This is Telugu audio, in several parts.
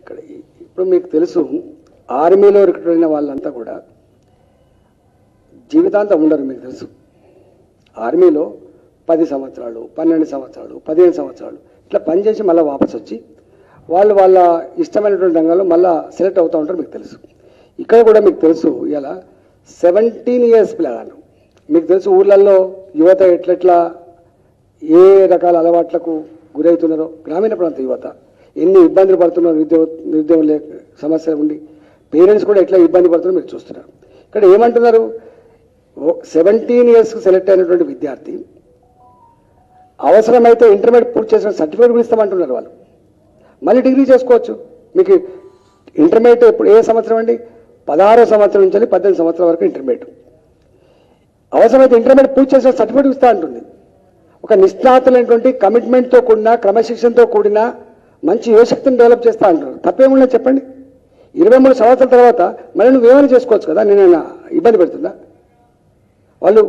ఇక్కడ ఇప్పుడు మీకు తెలుసు ఆర్మీలో రిక్రూట్ అయిన వాళ్ళంతా కూడా జీవితాంతం ఉండరు మీకు తెలుసు. ఆర్మీలో పది సంవత్సరాలు పన్నెండు సంవత్సరాలు పదిహేను సంవత్సరాలు ఇట్లా పనిచేసి మళ్ళీ వాపస్ వచ్చి వాళ్ళు వాళ్ళ ఇష్టమైనటువంటి రంగంలో మళ్ళీ సెలెక్ట్ అవుతూ ఉంటారు మీకు తెలుసు. ఇక్కడ కూడా మీకు తెలుసు ఇలా సెవెంటీన్ ఇయర్స్ పిల్లగాను మీకు తెలుసు ఊర్లలో యువత ఎట్లెట్లా ఏ రకాల అలవాట్లకు గురవుతున్నారో గ్రామీణ ప్రాంత యువత. ఎన్ని ఇబ్బందులు పడుతున్నారో నిరుద్యోగ నిరుద్యోగం లేక సమస్య ఉండి పేరెంట్స్ కూడా ఎట్లా ఇబ్బంది పడుతున్నారో మీరు చూస్తున్నారు. ఇక్కడ ఏమంటున్నారు? సెవెంటీన్ ఇయర్స్కి సెలెక్ట్ అయినటువంటి విద్యార్థి అవసరమైతే ఇంటర్మీడియట్ పూర్తి చేసిన సర్టిఫికేట్ కూడా ఇస్తామంటున్నారు వాళ్ళు. మళ్ళీ డిగ్రీ చేసుకోవచ్చు. మీకు ఇంటర్మీడియట్ ఎప్పుడు ఏ సంవత్సరం అండి? పదహారో సంవత్సరం నుంచి పద్దెనిమిది సంవత్సరాల వరకు ఇంటర్మీడియట్. అవసరమైతే ఇంటర్మీడియట్ పూర్తి చేసిన సర్టిఫికేట్ ఇస్తా అంటుంది. ఒక నిష్ణాతులైనటువంటి కమిట్మెంట్తో కూడిన క్రమశిక్షణతో కూడిన మంచి యువశక్తిని డెవలప్ చేస్తా అంటారు తప్పేమున్నా చెప్పండి? ఇరవై మూడు సంవత్సరాల తర్వాత మరి నువ్వు ఏమైనా చేసుకోవచ్చు కదా? నేను ఇబ్బంది పెడుతుందా? వాళ్ళు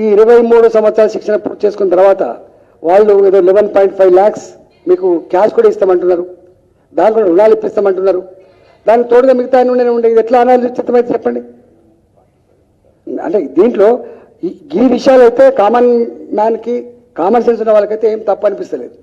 ఈ ఇరవై మూడు సంవత్సరాల శిక్షణ పూర్తి చేసుకున్న తర్వాత వాళ్ళు ఏదో లెవెన్ పాయింట్ ఫైవ్ ల్యాక్స్ మీకు క్యాష్ కూడా ఇస్తామంటున్నారు. దాని కూడా రుణాలు ఇప్పిస్తామంటున్నారు. దానికి తోడుగా మిగతా అన్ని ఉండే ఉండే ఇది ఎట్లా అనాలోచితమైతే చెప్పండి? అంటే దీంట్లో ఈ విషయాలు అయితే కామన్ మ్యాన్కి కామన్ సెన్స్ ఉన్న వాళ్ళకైతే ఏం తప్పు అనిపిస్తలేదు